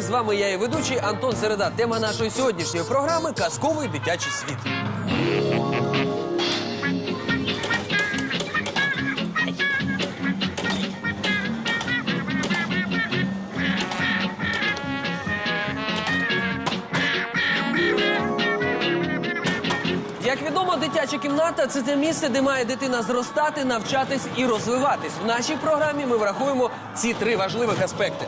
З вами я і ведучий Антон Середа. Тема нашої сьогоднішньої програми казковий дитячий світ. Як відомо, дитяча кімната це те місце, де має дитина зростати, навчатись і розвиватись. В нашій програмі ми врахуємо ці три важливих аспекти.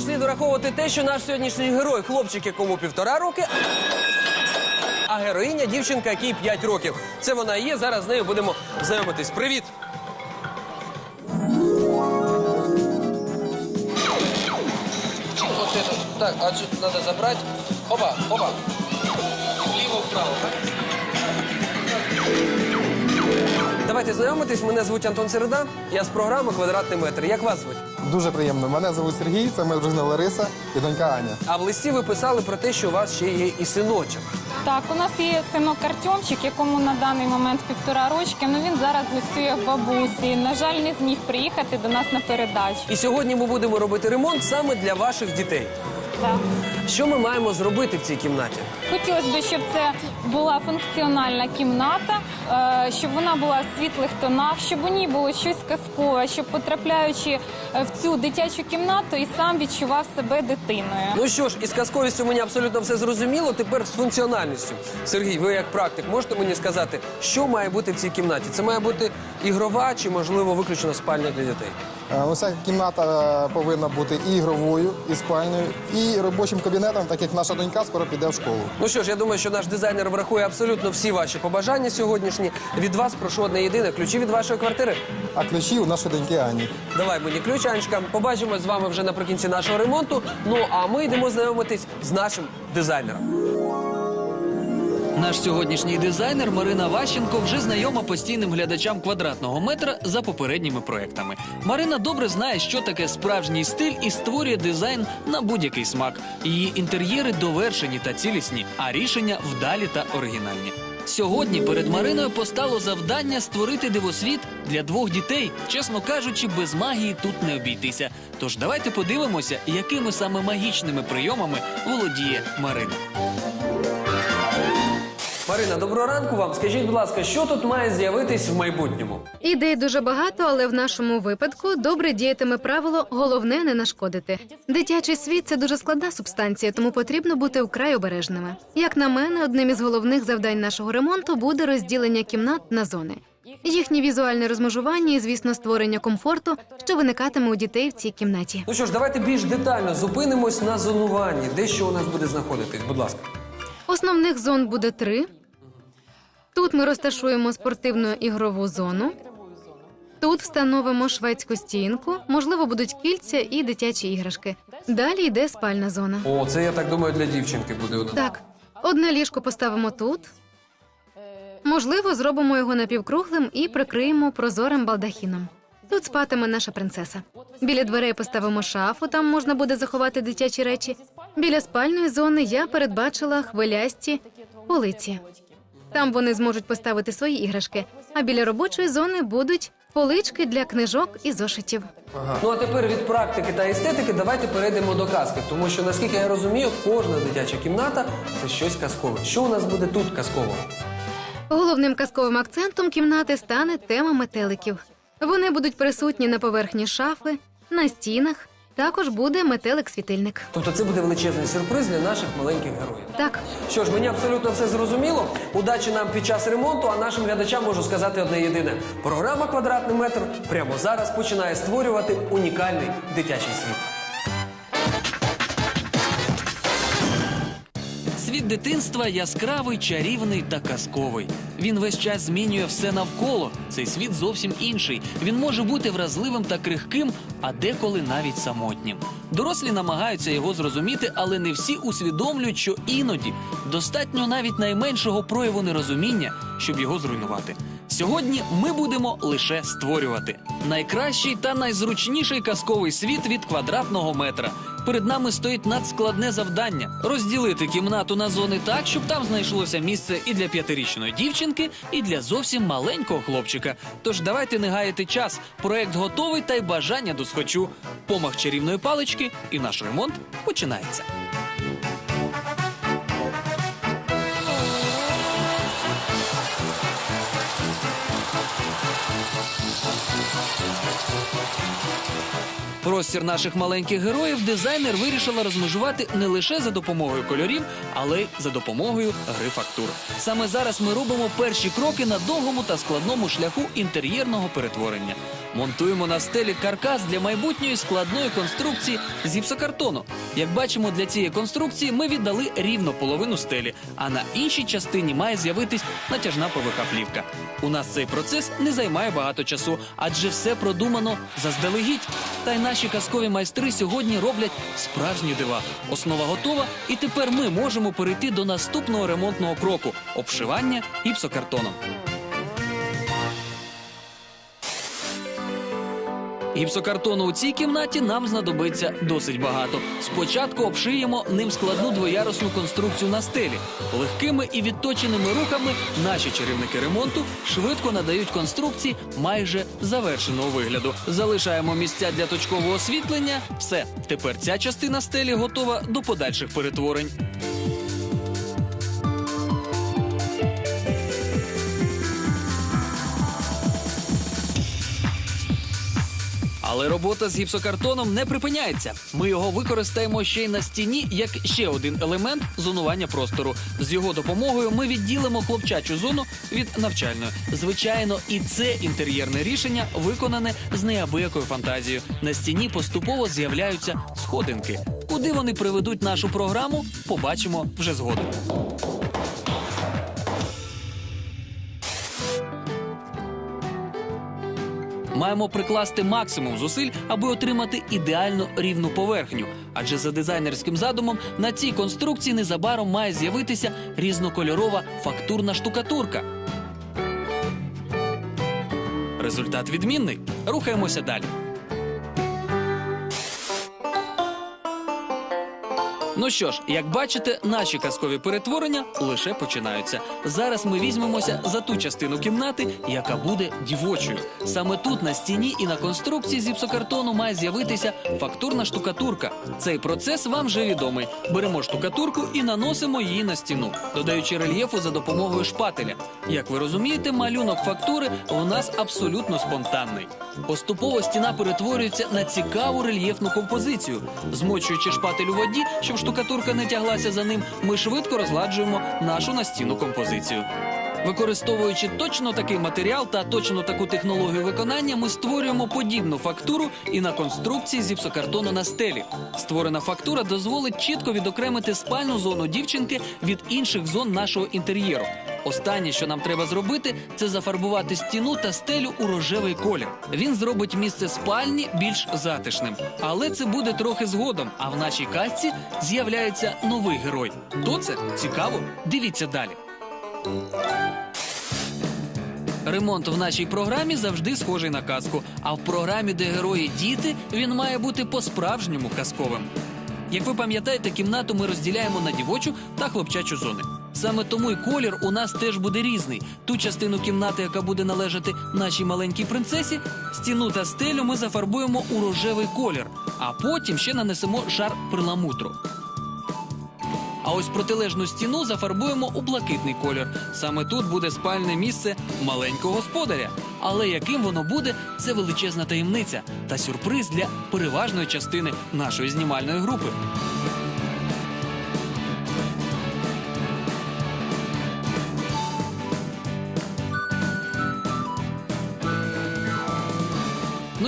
Також слід враховувати те, що наш сьогоднішній герой, хлопчик, якому півтора роки, а героїня дівчинка, якій 5 років. Це вона і є. Зараз з нею будемо знайомитись. Привіт! Вот это. Так, отсюда надо забрать. Опа, опа. Вліво-вправо, так? Давайте знайомитись. Мене звуть Антон Середа. Я з програми Квадратний метр. Як вас звуть? Дуже приємно. Мене звуть Сергій, це моя дружина Лариса і донька Аня. А в листі ви писали про те, що у вас ще є і синочок. Так, у нас є синок Артемчик, якому на даний момент півтора рочки. Ну він зараз гостює в бабусі. На жаль, не зміг приїхати до нас на передачу. І сьогодні ми будемо робити ремонт саме для ваших дітей. Так. Що ми маємо зробити в цій кімнаті? Хотілося б, щоб це була функціональна кімната, е, щоб вона була в світлих тонах, щоб у ній було щось казкове, щоб потрапляючи е, в цю дитячу кімнату, і сам відчував себе дитиною. Ну що ж, із казковістю мені абсолютно все зрозуміло. Тепер з функціональністю. Сергій, ви як практик можете мені сказати, що має бути в цій кімнаті? Це має бути ігрова чи, можливо, виключно спальня для дітей? Уся кімната е, повинна бути і ігровою, і спальною, і робочим кабінетом, так як наша донька скоро піде в школу. Ну що ж, я думаю, що наш дизайнер врахує абсолютно всі ваші побажання сьогоднішні. Від вас прошу одне єдине ключі від вашої квартири. А ключі у нашої доньки Ані. Давай мені ключ, Анечка. Побачимо з вами вже наприкінці нашого ремонту. Ну а ми йдемо знайомитись з нашим дизайнером. Наш сьогоднішній дизайнер Марина Ващенко вже знайома постійним глядачам квадратного метра за попередніми проектами. Марина добре знає, що таке справжній стиль і створює дизайн на будь-який смак. Її інтер'єри довершені та цілісні, а рішення вдалі та оригінальні. Сьогодні перед Мариною постало завдання створити дивосвіт для двох дітей. Чесно кажучи, без магії тут не обійтися. Тож давайте подивимося, якими саме магічними прийомами володіє Марина. Марина, доброго ранку вам. Скажіть, будь ласка, що тут має з'явитись в майбутньому? Ідей дуже багато, але в нашому випадку добре діятиме правило головне не нашкодити. Дитячий світ це дуже складна субстанція, тому потрібно бути вкрай обережними. Як на мене, одним із головних завдань нашого ремонту буде розділення кімнат на зони. Їхнє візуальне розмежування і, звісно, створення комфорту, що виникатиме у дітей в цій кімнаті. Ну що ж, давайте більш детально зупинимось на зонуванні. Де що у нас буде знаходитись? Будь ласка. Основних зон буде три. Тут ми розташуємо спортивну ігрову зону. Тут встановимо шведську стінку, можливо, будуть кільця і дитячі іграшки. Далі йде спальна зона. О, це я так думаю, для дівчинки буде. Так, одне ліжко поставимо тут. Можливо, зробимо його напівкруглим і прикриємо прозорим балдахіном. Тут спатиме наша принцеса. Біля дверей поставимо шафу, там можна буде заховати дитячі речі. Біля спальної зони я передбачила хвилясті полиці. Там вони зможуть поставити свої іграшки, а біля робочої зони будуть полички для книжок і зошитів. Ну а тепер від практики та естетики давайте перейдемо до казки, тому що наскільки я розумію, кожна дитяча кімната це щось казкове. Що у нас буде тут казкового? Головним казковим акцентом кімнати стане тема метеликів. Вони будуть присутні на поверхні шафи, на стінах. Також буде метелик-світильник. Тобто це буде величезний сюрприз для наших маленьких героїв. Так, Що ж, мені абсолютно все зрозуміло. Удачі нам під час ремонту, а нашим глядачам можу сказати одне єдине: програма Квадратний метр прямо зараз починає створювати унікальний дитячий світ. Дитинства яскравий, чарівний та казковий. Він весь час змінює все навколо. Цей світ зовсім інший. Він може бути вразливим та крихким, а деколи навіть самотнім. Дорослі намагаються його зрозуміти, але не всі усвідомлюють, що іноді достатньо навіть найменшого прояву нерозуміння, щоб його зруйнувати. Сьогодні ми будемо лише створювати найкращий та найзручніший казковий світ від квадратного метра. Перед нами стоїть надскладне завдання розділити кімнату на зони так, щоб там знайшлося місце і для п'ятирічної дівчинки, і для зовсім маленького хлопчика. Тож давайте не гаяти час. Проект готовий та й бажання до схочу. Помах чарівної палички, і наш ремонт починається. Простір наших маленьких героїв дизайнер вирішила розмежувати не лише за допомогою кольорів, але й за допомогою гри фактур. Саме зараз ми робимо перші кроки на довгому та складному шляху інтер'єрного перетворення. Монтуємо на стелі каркас для майбутньої складної конструкції з гіпсокартону. Як бачимо, для цієї конструкції ми віддали рівно половину стелі, а на іншій частині має з'явитись натяжна ПВХ плівка. У нас цей процес не займає багато часу, адже все продумано заздалегідь. Та й наші казкові майстри сьогодні роблять справжні дива. Основа готова, і тепер ми можемо перейти до наступного ремонтного кроку обшивання гіпсокартоном. Гіпсокартону у цій кімнаті нам знадобиться досить багато. Спочатку обшиємо ним складну двоярусну конструкцію на стелі. Легкими і відточеними рухами наші чарівники ремонту швидко надають конструкції майже завершеного вигляду. Залишаємо місця для точкового освітлення. Все, тепер ця частина стелі готова до подальших перетворень. Але робота з гіпсокартоном не припиняється. Ми його використаємо ще й на стіні як ще один елемент зонування простору. З його допомогою ми відділимо хлопчачу зону від навчальної. Звичайно, і це інтер'єрне рішення виконане з неабиякою фантазією. На стіні поступово з'являються сходинки. Куди вони приведуть нашу програму, побачимо вже згодом. Маємо прикласти максимум зусиль, аби отримати ідеально рівну поверхню. Адже за дизайнерським задумом на цій конструкції незабаром має з'явитися різнокольорова фактурна штукатурка. Результат відмінний. Рухаємося далі. Ну що ж, як бачите, наші казкові перетворення лише починаються. Зараз ми візьмемося за ту частину кімнати, яка буде дівочою. Саме тут на стіні і на конструкції з гіпсокартону має з'явитися фактурна штукатурка. Цей процес вам вже відомий. Беремо штукатурку і наносимо її на стіну, додаючи рельєфу за допомогою шпателя. Як ви розумієте, малюнок фактури у нас абсолютно спонтанний. Поступово стіна перетворюється на цікаву рельєфну композицію. Змочуючи шпатель у воді, щоб штукатурка не тяглася за ним, ми швидко розгладжуємо нашу настінну композицію. Використовуючи точно такий матеріал та точно таку технологію виконання, ми створюємо подібну фактуру і на конструкції з гіпсокартону на стелі. Створена фактура дозволить чітко відокремити спальну зону дівчинки від інших зон нашого інтер'єру. Останнє, що нам треба зробити, це зафарбувати стіну та стелю у рожевий колір. Він зробить місце спальні більш затишним. Але це буде трохи згодом. А в нашій казці з'являється новий герой. Хто це? Цікаво? Дивіться далі. Ремонт в нашій програмі завжди схожий на казку. А в програмі, де герої діти, він має бути по-справжньому казковим. Як ви пам'ятаєте, кімнату ми розділяємо на дівочу та хлопчачу зони. Саме тому й колір у нас теж буде різний. Ту частину кімнати, яка буде належати нашій маленькій принцесі, стіну та стелю ми зафарбуємо у рожевий колір, а потім ще нанесемо шар перламутру. А ось протилежну стіну зафарбуємо у блакитний колір. Саме тут буде спальне місце маленького господаря. Але яким воно буде, це величезна таємниця та сюрприз для переважної частини нашої знімальної групи.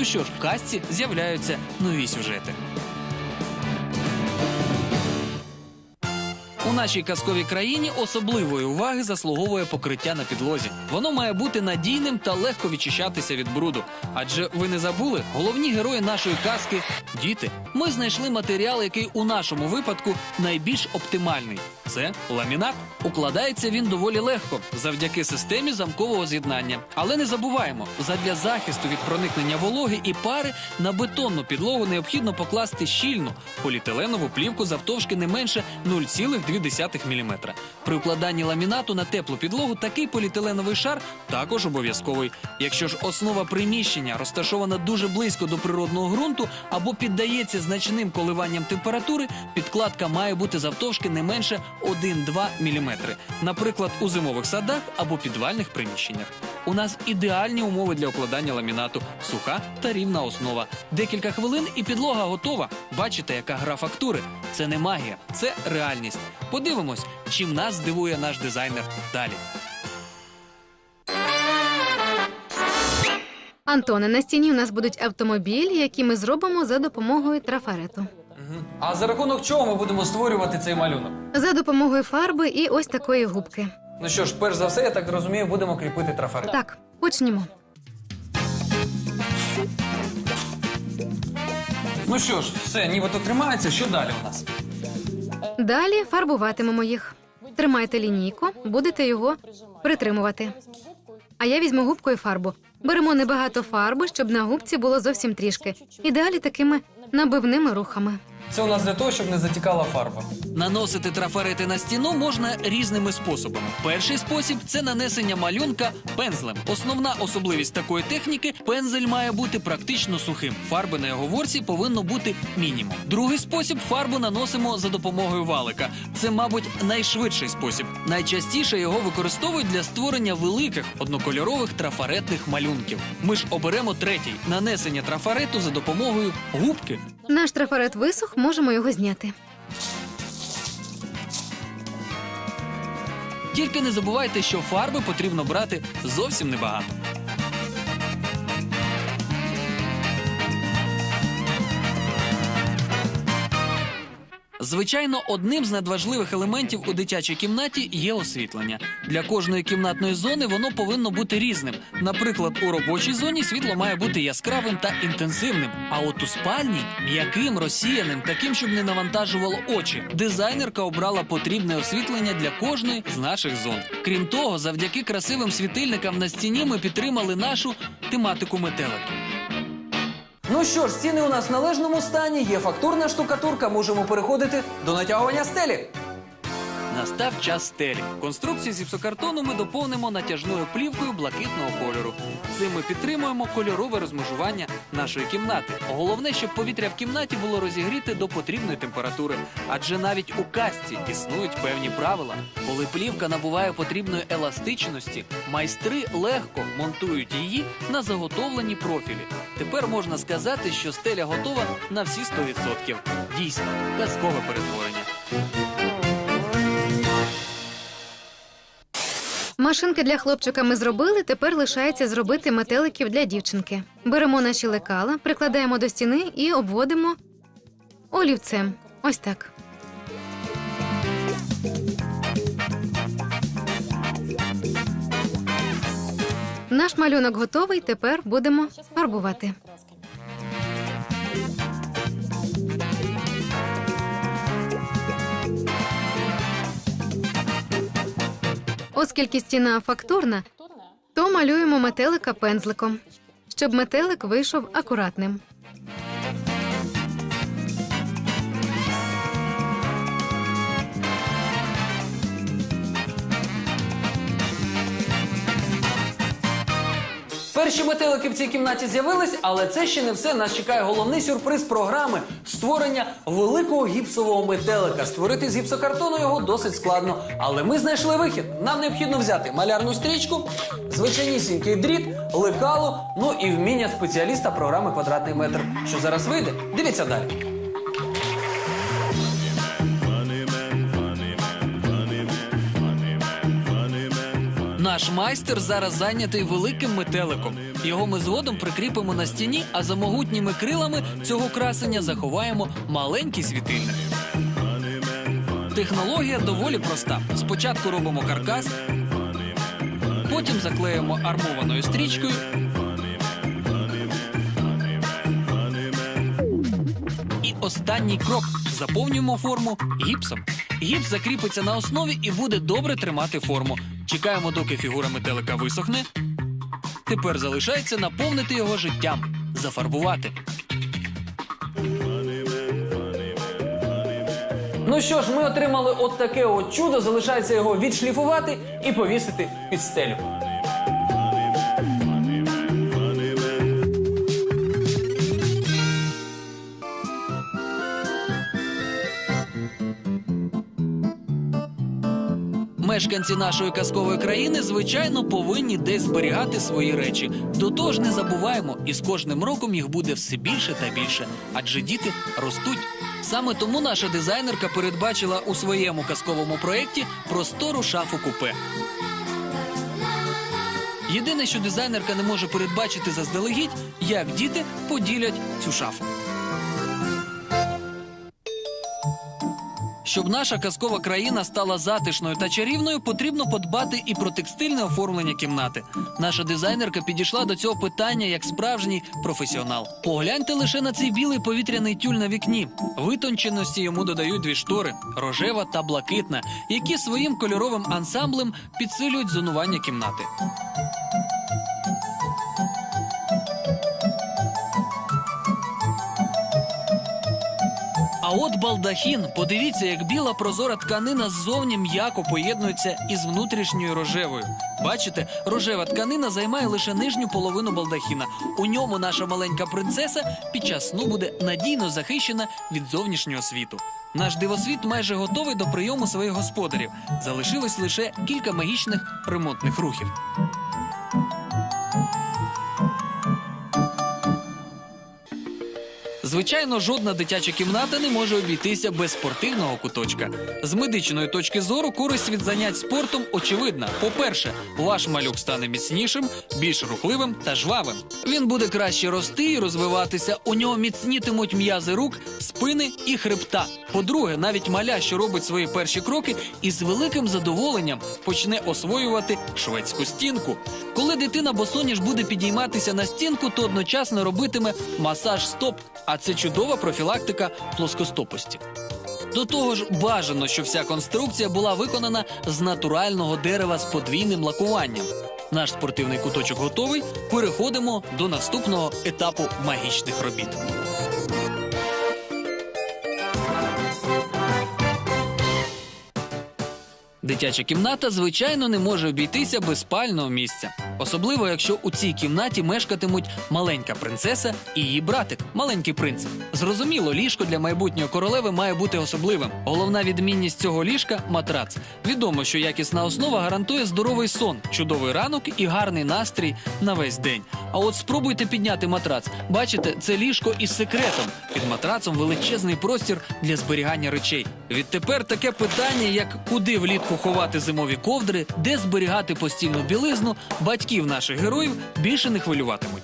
Ну що ж, в казці з'являються нові сюжети. Нашій казковій країні особливої уваги заслуговує покриття на підлозі. Воно має бути надійним та легко відчищатися від бруду. Адже ви не забули, головні герої нашої казки діти. Ми знайшли матеріал, який у нашому випадку найбільш оптимальний. Це ламінат. Укладається він доволі легко завдяки системі замкового з'єднання. Але не забуваємо, задля захисту від проникнення вологи і пари на бетонну підлогу необхідно покласти щільну поліетиленову плівку завтовшки не менше 0,2 мм. При укладанні ламінату на теплу підлогу такий поліетиленовий шар також обов'язковий. Якщо ж основа приміщення розташована дуже близько до природного ґрунту або піддається значним коливанням температури, підкладка має бути завтовшки не менше 1-2 мм. Наприклад, у зимових садах або підвальних приміщеннях. У нас ідеальні умови для укладання ламінату, суха та рівна основа. Декілька хвилин і підлога готова. Бачите, яка гра фактури. Це не магія, це реальність. Подивимось, чим нас здивує наш дизайнер далі. Антоне, на стіні у нас будуть автомобілі, які ми зробимо за допомогою трафарету. А за рахунок чого ми будемо створювати цей малюнок? За допомогою фарби і ось такої губки. Ну що ж, перш за все, я так розумію, будемо кріпити трафарет. Так, почнімо. Ну що ж, все, нібито тримається. Що далі у нас? Далі фарбуватимемо їх. Тримайте лінійку, будете його притримувати. А я візьму губкою фарбу. Беремо небагато фарби, щоб на губці було зовсім трішки. І далі такими набивними рухами. Це у нас для того, щоб не затікала фарба. Наносити трафарети на стіну можна різними способами. Перший спосіб це нанесення малюнка пензлем. Основна особливість такої техніки пензель має бути практично сухим. Фарби на його ворсі повинно бути мінімум. Другий спосіб фарбу наносимо за допомогою валика. Це, мабуть, найшвидший спосіб. Найчастіше його використовують для створення великих однокольорових трафаретних малюнків. Ми ж оберемо третій нанесення трафарету за допомогою губки. Наш трафарет висох, можемо його зняти. Тільки не забувайте, що фарби потрібно брати зовсім небагато. Звичайно, одним з надважливих елементів у дитячій кімнаті є освітлення. Для кожної кімнатної зони воно повинно бути різним. Наприклад, у робочій зоні світло має бути яскравим та інтенсивним. А от у спальні м'яким, розсіяним, таким, щоб не навантажувало очі. Дизайнерка обрала потрібне освітлення для кожної з наших зон. Крім того, завдяки красивим світильникам на стіні ми підтримали нашу тематику метеликів. Ну що ж, стіни у нас в належному стані, є фактурна штукатурка, можемо переходити до натягування стелі. Настав час стелі. Конструкцію з гіпсокартону ми доповнимо натяжною плівкою блакитного кольору. Цим ми підтримуємо кольорове розмежування нашої кімнати. Головне, щоб повітря в кімнаті було розігріте до потрібної температури. Адже навіть у касті існують певні правила. Коли плівка набуває потрібної еластичності, майстри легко монтують її на заготовлені профілі. Тепер можна сказати, що стеля готова на всі 100%. Дійсно, казкове перетворення. Машинки для хлопчика ми зробили. Тепер лишається зробити метеликів для дівчинки. Беремо наші лекала, прикладаємо до стіни і обводимо олівцем. Ось так. Наш малюнок готовий. Тепер будемо фарбувати. Оскільки стіна фактурна, то малюємо метелика пензликом, щоб метелик вийшов акуратним. Перші метелики в цій кімнаті з'явились, але це ще не все. Нас чекає головний сюрприз програми створення великого гіпсового метелика. Створити з гіпсокартону його досить складно. Але ми знайшли вихід. Нам необхідно взяти малярну стрічку, звичайнісінький дріт, лекало, ну і вміння спеціаліста програми Квадратний метр. Що зараз вийде? Дивіться далі. Наш майстер зараз зайнятий великим метеликом. Його ми згодом прикріпимо на стіні, а за могутніми крилами цього красення заховаємо маленький світильник. Технологія доволі проста. Спочатку робимо каркас, потім заклеїмо армованою стрічкою. І останній крок заповнюємо форму гіпсом. Гіпс закріпиться на основі і буде добре тримати форму. Чекаємо, доки фігура метелика висохне. Тепер залишається наповнити його життям, зафарбувати. Ну що ж, ми отримали от таке от чудо. Залишається його відшліфувати і повісити під стелю. Мешканці нашої казкової країни, звичайно, повинні десь зберігати свої речі. До того ж, не забуваємо, і з кожним роком їх буде все більше та більше, адже діти ростуть. Саме тому наша дизайнерка передбачила у своєму казковому проєкті простору шафу купе. Єдине, що дизайнерка не може передбачити заздалегідь, як діти поділять цю шафу. Щоб наша казкова країна стала затишною та чарівною, потрібно подбати і про текстильне оформлення кімнати. Наша дизайнерка підійшла до цього питання як справжній професіонал. Погляньте лише на цей білий повітряний тюль на вікні. Витонченості йому додають дві штори рожева та блакитна, які своїм кольоровим ансамблем підсилюють зонування кімнати. От балдахін, подивіться, як біла прозора тканина ззовні м'яко поєднується із внутрішньою рожевою. Бачите, рожева тканина займає лише нижню половину балдахіна. У ньому наша маленька принцеса під час сну буде надійно захищена від зовнішнього світу. Наш дивосвіт майже готовий до прийому своїх господарів. Залишилось лише кілька магічних ремонтних рухів. Звичайно, жодна дитяча кімната не може обійтися без спортивного куточка. З медичної точки зору користь від занять спортом очевидна. По-перше, ваш малюк стане міцнішим, більш рухливим та жвавим. Він буде краще рости і розвиватися. У нього міцнітимуть м'язи рук, спини і хребта. По-друге, навіть маля, що робить свої перші кроки, із великим задоволенням почне освоювати шведську стінку. Коли дитина босоніж буде підійматися на стінку, то одночасно робитиме масаж стоп, а це чудова профілактика плоскостопості. До того ж, бажано, щоб вся конструкція була виконана з натурального дерева з подвійним лакуванням. Наш спортивний куточок готовий. Переходимо до наступного етапу магічних робіт. Дитяча кімната, звичайно, не може обійтися без спального місця. Особливо, якщо у цій кімнаті мешкатимуть маленька принцеса і її братик, маленький принц. Зрозуміло, ліжко для майбутньої королеви має бути особливим. Головна відмінність цього ліжка матрац. Відомо, що якісна основа гарантує здоровий сон, чудовий ранок і гарний настрій на весь день. А от спробуйте підняти матрац. Бачите, це ліжко із секретом. Під матрацом величезний простір для зберігання речей. Відтепер таке питання, як куди влітку ховати зимові ковдри, де зберігати постільну білизну, батьків наших героїв більше не хвилюватимуть.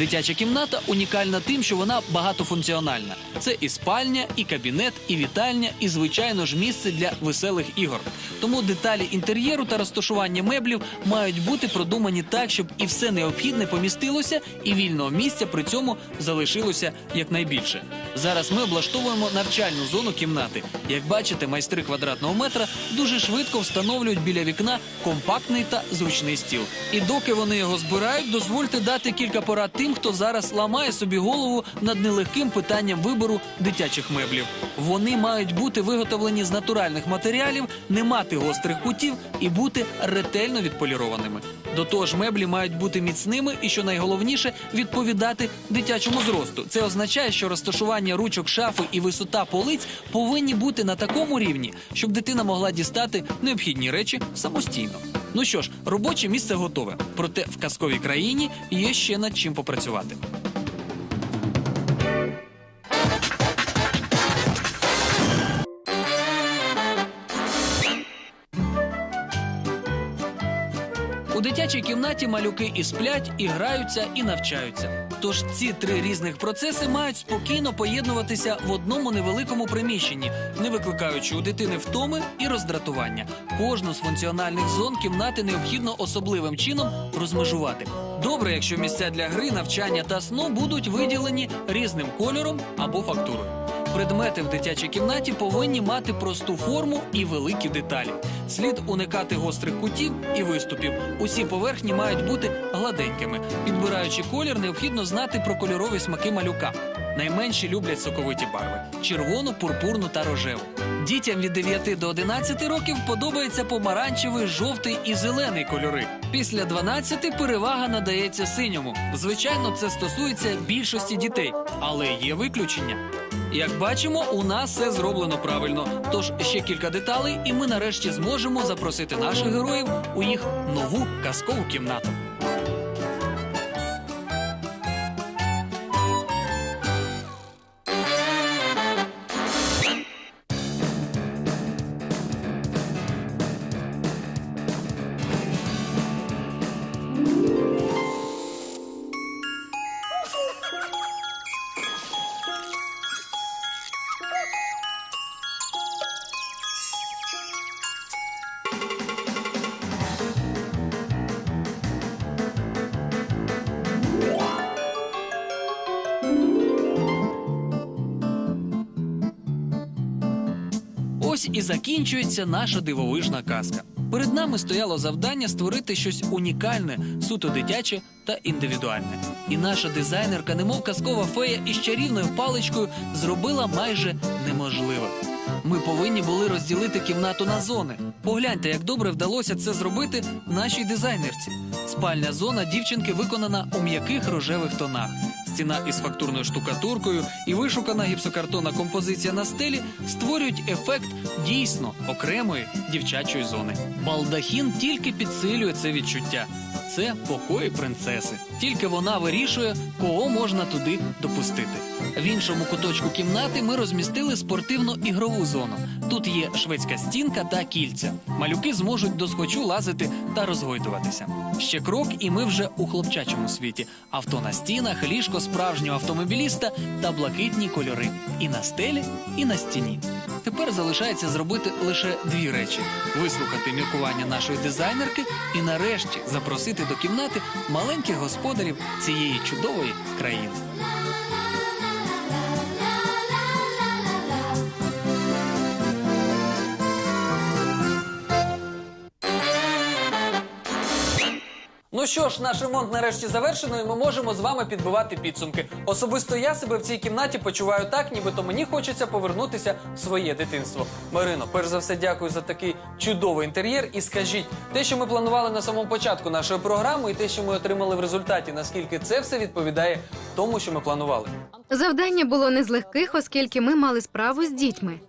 Дитяча кімната унікальна тим, що вона багатофункціональна. Це і спальня, і кабінет, і вітальня, і звичайно ж місце для веселих ігор. Тому деталі інтер'єру та розташування меблів мають бути продумані так, щоб і все необхідне помістилося, і вільного місця при цьому залишилося якнайбільше. Зараз ми облаштовуємо навчальну зону кімнати. Як бачите, майстри квадратного метра дуже швидко встановлюють біля вікна компактний та зручний стіл. І доки вони його збирають, дозвольте дати кілька порад тим, хто зараз ламає собі голову над нелегким питанням вибору дитячих меблів. Вони мають бути виготовлені з натуральних матеріалів, не мати гострих кутів і бути ретельно відполірованими. До того ж, меблі мають бути міцними і, що найголовніше, відповідати дитячому зросту. Це означає, що розташування ручок шафи і висота полиць повинні бути на такому рівні, щоб дитина могла дістати необхідні речі самостійно. Ну що ж, робоче місце готове. Проте в казковій країні є ще над чим попрацювати. Дитячій кімнаті малюки і сплять, і граються, і навчаються. Тож ці три різних процеси мають спокійно поєднуватися в одному невеликому приміщенні, не викликаючи у дитини втоми і роздратування. Кожну з функціональних зон кімнати необхідно особливим чином розмежувати. Добре, якщо місця для гри, навчання та сну будуть виділені різним кольором або фактурою. Предмети в дитячій кімнаті повинні мати просту форму і великі деталі. Слід уникати гострих кутів і виступів. Усі поверхні мають бути гладенькими. Підбираючи колір, необхідно знати про кольорові смаки малюка. Найменші люблять соковиті барви: червону, пурпурну та рожеву. Дітям від 9 до 11 років подобається помаранчевий, жовтий і зелений кольори. Після 12 перевага надається синьому. Звичайно, це стосується більшості дітей, але є виключення. Як бачимо, у нас все зроблено правильно. Тож ще кілька деталей, і ми нарешті зможемо запросити наших героїв у їх нову казкову кімнату. Закінчується наша дивовижна казка. Перед нами стояло завдання створити щось унікальне, суто дитяче та індивідуальне. І наша дизайнерка, немов казкова фея із чарівною паличкою, зробила майже неможливе. Ми повинні були розділити кімнату на зони. Погляньте, як добре вдалося це зробити нашій дизайнерці. Спальня зона дівчинки виконана у м'яких рожевих тонах. Стіна із фактурною штукатуркою і вишукана гіпсокартонна композиція на стелі створюють ефект дійсно окремої дівчачої зони. Балдахін тільки підсилює це відчуття. Це покої принцеси. Тільки вона вирішує, кого можна туди допустити. В іншому куточку кімнати ми розмістили спортивну ігрову зону. Тут є шведська стінка та кільця. Малюки зможуть до схочу лазити та розгойдуватися. Ще крок, і ми вже у хлопчачому світі. Авто на стінах, ліжко справжнього автомобіліста та блакитні кольори і на стелі, і на стіні. Тепер залишається зробити лише дві речі: вислухати міркування нашої дизайнерки і нарешті запросити до кімнати маленьких господарів цієї чудової країни. Ну що ж, наш ремонт нарешті завершено, і ми можемо з вами підбивати підсумки. Особисто я себе в цій кімнаті почуваю так, нібито мені хочеться повернутися в своє дитинство. Марино, перш за все, дякую за такий чудовий інтер'єр. І скажіть, те, що ми планували на самому початку нашої програми, і те, що ми отримали в результаті, наскільки це все відповідає тому, що ми планували. Завдання було не з легких, оскільки ми мали справу з дітьми.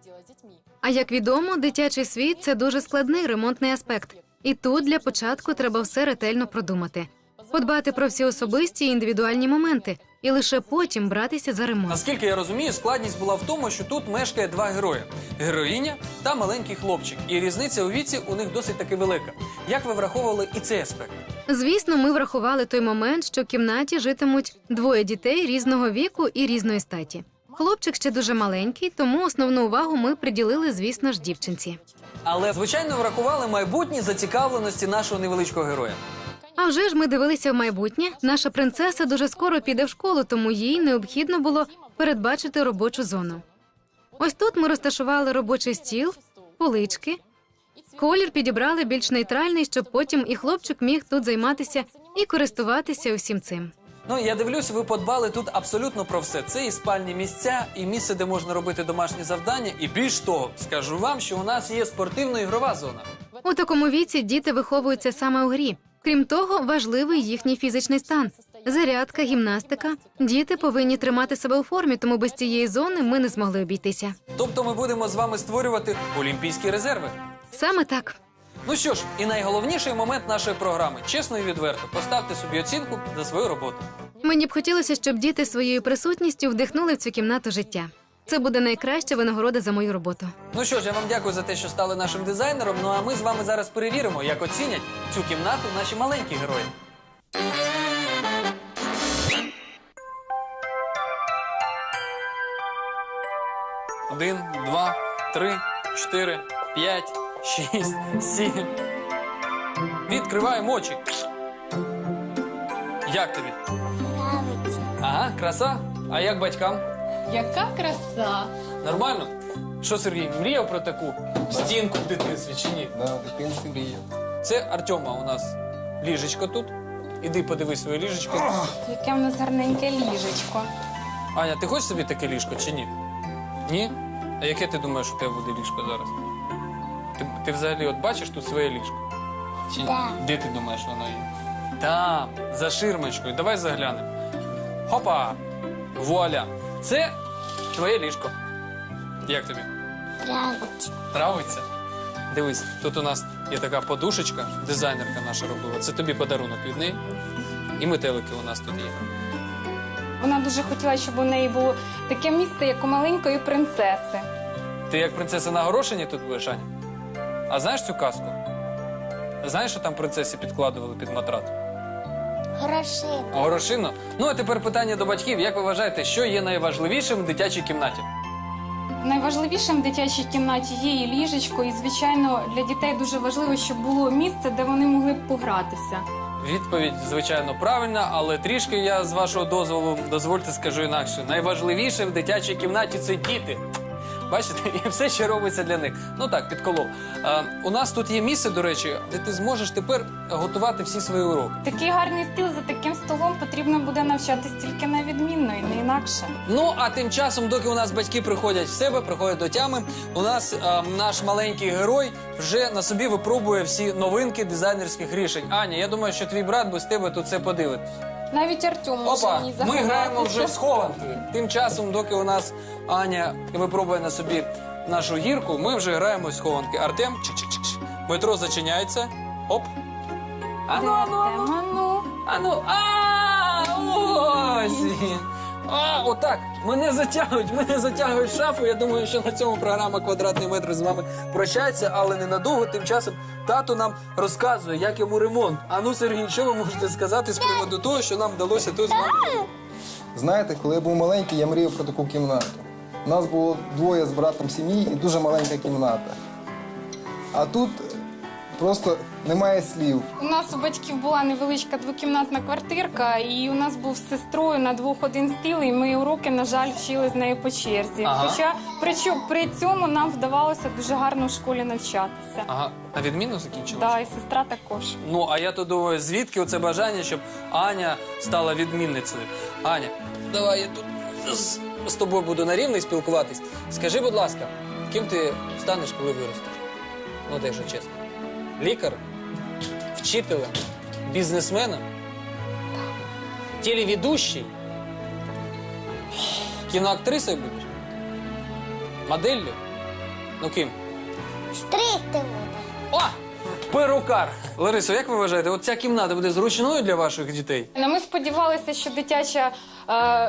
А як відомо, дитячий світ це дуже складний ремонтний аспект. І тут для початку треба все ретельно продумати, подбати про всі особисті і індивідуальні моменти, і лише потім братися за ремонт. Наскільки я розумію, складність була в тому, що тут мешкає два герої: героїня та маленький хлопчик. І різниця у віці у них досить таки велика. Як ви враховували і цей аспект? Звісно, ми врахували той момент, що в кімнаті житимуть двоє дітей різного віку і різної статі. Хлопчик ще дуже маленький, тому основну увагу ми приділили, звісно ж, дівчинці. Але звичайно врахували майбутні зацікавленості нашого невеличкого героя. А вже ж ми дивилися в майбутнє. Наша принцеса дуже скоро піде в школу, тому їй необхідно було передбачити робочу зону. Ось тут ми розташували робочий стіл, полички. Колір підібрали більш нейтральний, щоб потім і хлопчик міг тут займатися і користуватися усім цим. Ну я дивлюсь, ви подбали тут абсолютно про все. Це і спальні місця, і місце, де можна робити домашні завдання. І більш того, скажу вам, що у нас є спортивно-ігрова зона. У такому віці діти виховуються саме у грі. Крім того, важливий їхній фізичний стан. Зарядка, гімнастика. Діти повинні тримати себе у формі, тому без цієї зони ми не змогли обійтися. Тобто ми будемо з вами створювати олімпійські резерви. Саме так. Ну що ж, і найголовніший момент нашої програми чесно і відверто поставте собі оцінку за свою роботу. Мені б хотілося, щоб діти своєю присутністю вдихнули в цю кімнату життя. Це буде найкраща винагорода за мою роботу. Ну що ж, я вам дякую за те, що стали нашим дизайнером. Ну а ми з вами зараз перевіримо, як оцінять цю кімнату наші маленькі герої. Один, два, три, чотири, п'ять шість, сім. Відкриваємо очі. Як тобі? Ага, краса. А як батькам? Яка краса! Нормально? Що, Сергій, мріяв про таку стінку в дитинстві чи ні? На дитинстві мріяв. Це Артема у нас ліжечко тут. Іди подивись своє ліжечко. Яке в нас гарненьке ліжечко. Аня, ти хочеш собі таке ліжко чи ні? Ні? А яке ти думаєш, у тебе буде ліжко зараз? Ти, ти взагалі от бачиш тут своє ліжко? Чи... Де ти думаєш, воно є? Там, за ширмочкою. Давай заглянемо. Хопа! Вуаля! Це твоє ліжко. Як тобі? Нравится. Нравиться? Дивись, тут у нас є така подушечка, дизайнерка наша робила. Це тобі подарунок від неї. І метелики у нас тут є. Вона дуже хотіла, щоб у неї було таке місце, як у маленької принцеси. Ти як принцеса на горошині тут будеш, Аня? А знаєш цю казку? Знаєш, що там принцесі підкладували під матрат? Хорошо. Горошину? Ну, а тепер питання до батьків. Як ви вважаєте, що є найважливішим в дитячій кімнаті? Найважливішим в дитячій кімнаті є і ліжечко, і звичайно для дітей дуже важливо, щоб було місце, де вони могли б погратися. Відповідь, звичайно, правильна, але трішки я з вашого дозволу дозвольте скажу інакше. Найважливіше в дитячій кімнаті це діти. Бачите, і все, що робиться для них. Ну так, підколов. А, у нас тут є місце, до речі, де ти зможеш тепер готувати всі свої уроки. Такий гарний стіл за таким столом потрібно буде навчатись тільки на відмінно і не інакше. Ну а тим часом, доки у нас батьки приходять в себе, приходять до тями, у нас е, наш маленький герой вже на собі випробує всі новинки дизайнерських рішень. Аня, я думаю, що твій брат без тебе тут це подивиться. Навіть Артем може Опа, мені ми граємо вже в схованки. Тим часом, доки у нас Аня випробує на собі нашу гірку, ми вже граємо в схованки. Артем, чик-чик-чик. Метро зачиняється. Оп. Ану, ану, ану. Артем, ану. Ану, а ось він. А, отак. Мене затягують, мене затягують в шафу. Я думаю, що на цьому програма Квадратний метр з вами прощається, але ненадовго. Тим часом тато нам розказує, як йому ремонт. Ану, Сергій, що ви можете сказати з приводу того, що нам вдалося тут з вами? Знаєте, коли я був маленький, я мріяв про таку кімнату. У нас було двоє з братом сім'ї і дуже маленька кімната. А тут просто немає слів. У нас у батьків була невеличка двокімнатна квартирка, і у нас був з сестрою на двох один стіл, і ми уроки, на жаль, вчили з нею по черзі. Ага. Хоча при, чо- при цьому нам вдавалося дуже гарно в школі навчатися. Ага, на відміну закінчила? Да, і сестра також. Ну, а я то думаю, звідки оце бажання, щоб Аня стала відмінницею? Аня, давай я тут з, з тобою буду на рівний спілкуватись. Скажи, будь ласка, ким ти станеш, коли виростеш? Ну, от якщо чесно. Лікарем? Вчителем? Бізнесменом? Телеведущий? Кіноактрисою будеш? Моделлю? Ну ким? Стригти буде. О! Перукар! Ларисо, як ви вважаєте, от ця кімната буде зручною для ваших дітей? Ну, Ми сподівалися, що дитяча,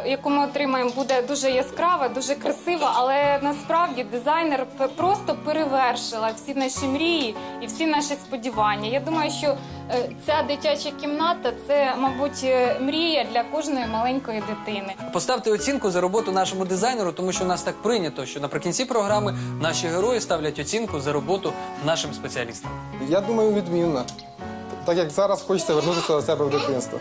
яку ми отримаємо, буде дуже яскрава, дуже красива, але насправді дизайнер просто перевершила всі наші мрії і всі наші сподівання. Я думаю, що е, ця дитяча кімната це, мабуть, е, мрія для кожної маленької дитини. Поставте оцінку за роботу нашому дизайнеру, тому що у нас так прийнято, що наприкінці програми наші герої ставлять оцінку за роботу нашим спеціалістам. Я думаю, відмінно. Так як зараз хочеться вернутися до себе в дитинство.